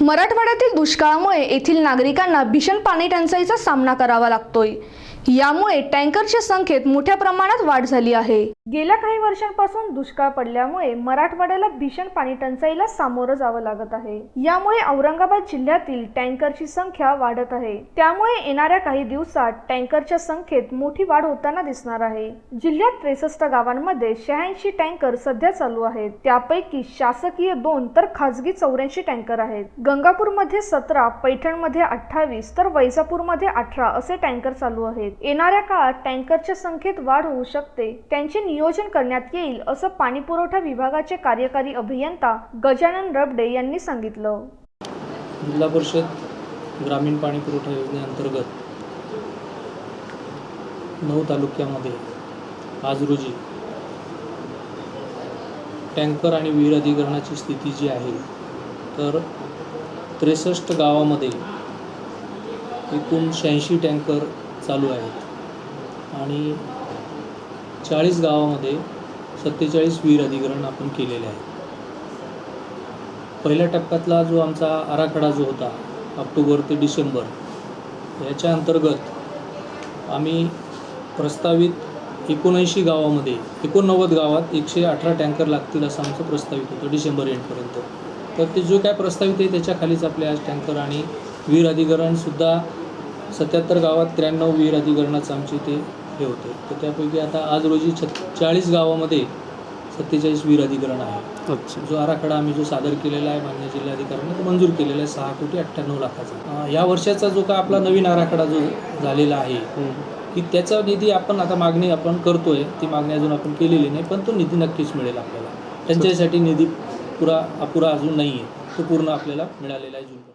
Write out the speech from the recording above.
मराठवाड्यातील दुष्काळामुळे येथील नागरिकांना भीषण पाणी टंचाईचा सामना करावा लागतोय. यामुळे टँकरच्या संख्येत मोठ्या प्रमाणात वाढ झाली आहे. गेल्या काही वर्षांपासून दुष्काळ पडल्यामुळे मराठवाड्याला भीषण पाणी टंचाईला सामोरं जावं लागत आहे. यामुळे औरंगाबाद जिल्ह्यातील टँकरची संख्या वाढत आहे. त्यामुळे येणाऱ्या काही दिवसात टँकरच्या संख्येत मोठी वाढ होताना दिसणार आहे. जिल्ह्यात त्रेसष्ट गावांमध्ये शहाऐंशी टँकर सध्या चालू आहेत. त्यापैकी शासकीय दोन तर खासगी चौऱ्याऐंशी टँकर आहेत. गंगापूरमध्ये सतरा पैठणमध्ये अठ्ठावीस तर वैजापूरमध्ये अठरा असे टँकर चालू आहेत. येणाऱ्या काळात टँकरच्या संख्येत वाढ होऊ शकते. त्यांचे नियोजन करण्यात येईल असं पाणी पुरवठा विभागाचे कार्यकारी अभियंता गजानन रबडे यांनी सांगितलं. जिल्हा परिषद ग्रामीण पाणी पुरवठा योजनेअंतर्गत नऊ तालुक्यामध्ये आज रोजी टँकर आणि विहीर अधिकरणाची स्थिती जी आहे तर त्रेसष्ट गावामध्ये एकूण शहाऐंशी टँकर चालू आहेत. आणि चाळीस गावामध्ये सत्तेचाळीस वीर अधिकरण आपण केलेले आहे. पहिल्या टप्प्यातला जो आमचा आराखडा जो होता ऑक्टोबर ते डिसेंबर याच्या अंतर्गत आम्ही प्रस्तावित एकोणऐंशी गावामध्ये एकोणनव्वद गावात एकशे अठरा टँकर लागतील असं आमचं प्रस्तावित होतं डिसेंबर एंडपर्यंत. तर ते जो काय प्रस्तावित आहे त्याच्या खालीच आपले आज टँकर आणि वीर अधिकरणसुद्धा सत्याहत्तर गावात त्र्याण्णव विहीर अधिकरणाचं आमचे ते हे होते. तर त्यापैकी आता आज रोजी छत चाळीस गावामध्ये सत्तेचाळीस विहीर अधिकरण आहे. अच्छा. जो आराखडा आम्ही जो सादर केलेला आहे मान्य जिल्हाधिकाऱ्यांनी तो मंजूर केलेला आहे सहा कोटी अठ्ठ्याण्णव लाखाचा. या वर्षाचा जो का आपला नवीन आराखडा जो झालेला आहे की त्याचा निधी आपण आता मागणी आपण करतोय ती मागणी अजून आपण केलेली नाही पण तो निधी नक्कीच मिळेल आपल्याला. त्यांच्यासाठी निधी पुरा अपुरा अजून नाही आहे तो पूर्ण आपल्याला मिळालेला आहे जून